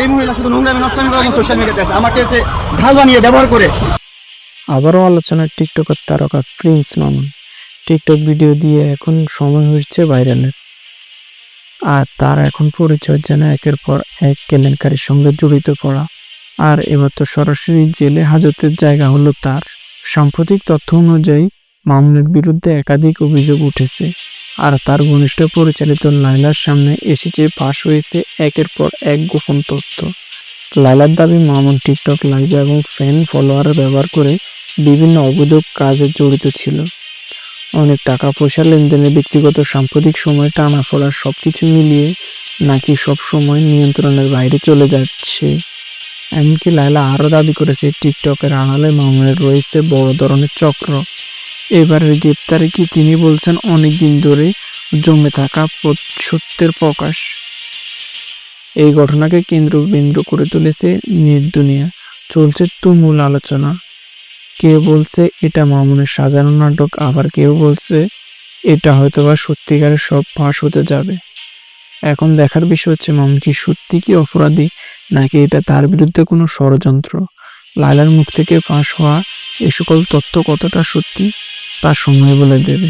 এই মহিলা শুধু নোংরামি নষ্টামি করে সোশ্যাল মিডিয়াতে আছে। আমাকে ঢাল বানিয়ে ব্যবহার করে। আবারও আলোচনায় টিকটকের তারকা প্রিন্স মামুন। টিকটক ভিডিও দিয়ে এখন সময় হচ্ছে ভাইরালের। আর তার এখন পরিচয় যেন একের পর এক কেলেঙ্কারির সঙ্গে জড়িত পড়া। আর এবার তো সরাসরি জেলে হাজতের জায়গা হলো তার। সাম্প্রতিক তথ্য অনুযায়ী, মামুনের বিরুদ্ধে একাধিক অভিযোগ উঠেছে। আর তার ঘনিষ্ঠ পরিচালিত লাইলার সামনে এসেছে পাশ হয়েছে একের পর এক গোপন তথ্য। লাইলার দাবি, মামুন টিকটক লাইভ এবং ফ্যান ফলোয়ার ব্যবহার করে বিভিন্ন অবৈধ কাজে জড়িত ছিল। অনেক টাকা পয়সা লেনদেনে ব্যক্তিগত সাম্প্রতিক সময় টানা ফোড়া সব কিছু মিলিয়ে নাকি সব সময় নিয়ন্ত্রণের বাইরে চলে যাচ্ছে। এমনকি লাইলা আরও দাবি করেছে, টিকটকের আড়ালে মামুনের রয়েছে বড় ধরনের চক্র। এবারের গ্রেপ্তারে কি তিনি বলছেন? অনেক দিন ধরে জমে থাকা সত্যের প্রকাশ। এই ঘটনাকে কেন্দ্র বিন্দু করে তুলেছে নির্দুনিয়া। চলছে তুমুল আলোচনা। কেউ বলছে এটা মামুনের সাজানো নাটক, আবার কেউ বলছে এটা হয়তোবা সত্যিকারের সব ফাঁস হতে যাবে। এখন দেখার বিষয় হচ্ছে, মামুন কি সত্যি কি অপরাধী, নাকি এটা তার বিরুদ্ধে কোনো ষড়যন্ত্র? লাইলার মুখ থেকে ফাঁস হওয়া এ সকল তথ্য কতটা সত্যি? তা সময় বলে দেবে।